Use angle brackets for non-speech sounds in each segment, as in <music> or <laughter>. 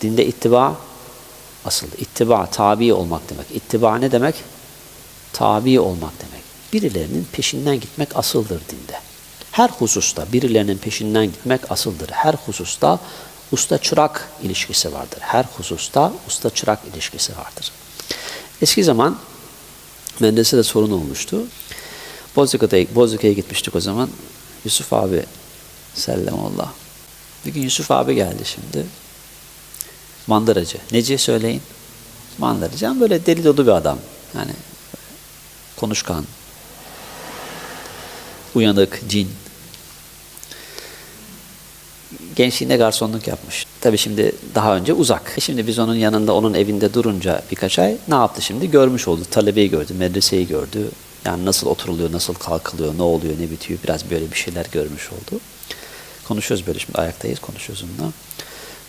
Dinde ittiba asıl. ittiba tabi olmak demek. İttiba ne demek? Tabi olmak demek. Birilerinin peşinden gitmek asıldır dinde. Her hususta birilerinin peşinden gitmek asıldır. Her hususta usta çırak ilişkisi vardır. Her hususta usta çırak ilişkisi vardır. Eski zaman medresede sorun olmuştu. Bozcaada'ya Bozcaada'ya gitmiştik o zaman. Yusuf abi sellemullah. Bir gün Yusuf abi geldi şimdi. Mandıracı. Neci söyleyin? Mandıracı ama böyle deli dolu bir adam. Yani konuşkan, uyanık, cin. Gençliğinde garsonluk yapmış. Tabii şimdi daha önce uzak. E Şimdi biz onun yanında, onun evinde durunca birkaç ay ne yaptı şimdi? Görmüş oldu. Talebeyi gördü, medreseyi gördü. Yani nasıl oturuluyor, nasıl kalkılıyor, ne oluyor, ne bitiyor. Biraz böyle bir şeyler görmüş oldu. Konuşuyoruz böyle şimdi ayaktayız, konuşuyoruz onunla.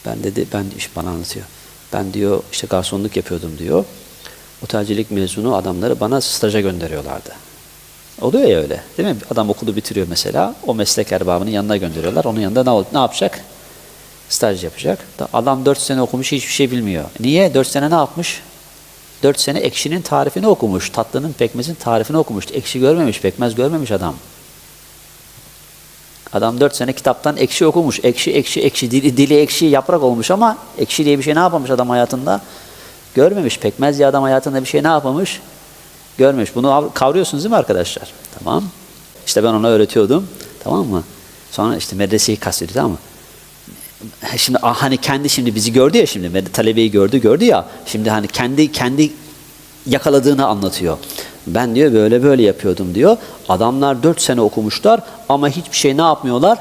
Ben dedi, ben işte bana anlatıyor. Ben diyor işte garsonluk yapıyordum diyor. Otelcilik mezunu adamları bana staja gönderiyorlardı. Oluyor ya öyle değil mi? Adam okulu bitiriyor mesela. O meslek erbabının yanına gönderiyorlar. Onun yanında ne, ne yapacak? Staj yapacak. Da Adam 4 sene okumuş hiçbir şey bilmiyor. Niye? 4 sene ne yapmış? 4 sene ekşinin tarifini okumuş. Tatlının pekmezin tarifini okumuş. Ekşi görmemiş, pekmez görmemiş adam. Adam 4 sene kitaptan ekşi okumuş. Ekşi, ekşi, ekşi. Dili, dili ekşi, yaprak olmuş ama ekşi diye bir şey ne yapmamış adam hayatında? Görmemiş. Pekmez diye adam hayatında bir şey ne yapmamış? Görmemiş. Bunu av- kavruyorsunuz değil mi arkadaşlar? Tamam. İşte ben ona öğretiyordum. Tamam mı? Sonra işte medreseyi kastediyor tamam mı? Şimdi hani kendi şimdi bizi gördü ya şimdi talebeyi gördü gördü ya şimdi hani kendi kendi yakaladığını anlatıyor. Ben diyor böyle böyle yapıyordum diyor. Adamlar dört sene okumuşlar ama hiçbir şey ne yapmıyorlar?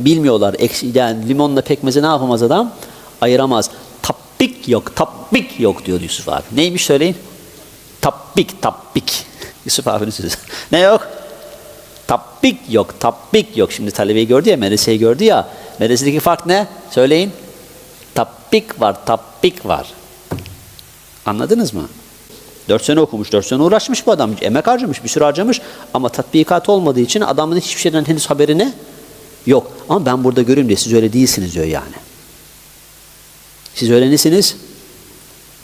Bilmiyorlar. Yani limonla pekmezi ne yapamaz adam? Ayıramaz. Tappik yok, tappik yok diyor Yusuf abi. Neymiş söyleyin? Tappik, tappik. <laughs> Yusuf abinin sözü. <laughs> ne yok? Tappik yok, tappik yok. Şimdi talebeyi gördü ya, medreseyi gördü ya. Medresedeki fark ne? Söyleyin. Tappik var, tappik var. Anladınız mı? Dört sene okumuş, dört sene uğraşmış bu adam. Emek harcamış, bir sürü harcamış. Ama tatbikat olmadığı için adamın hiçbir şeyden henüz haberi ne? Yok. Ama ben burada göreyim diye siz öyle değilsiniz diyor yani. Siz öyle nesiniz?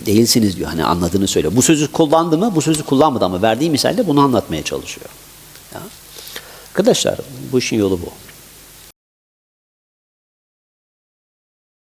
Değilsiniz diyor. Hani anladığını söylüyor. Bu sözü kullandı mı? Bu sözü kullanmadı ama verdiği misalle bunu anlatmaya çalışıyor. Ya. Arkadaşlar bu işin yolu bu.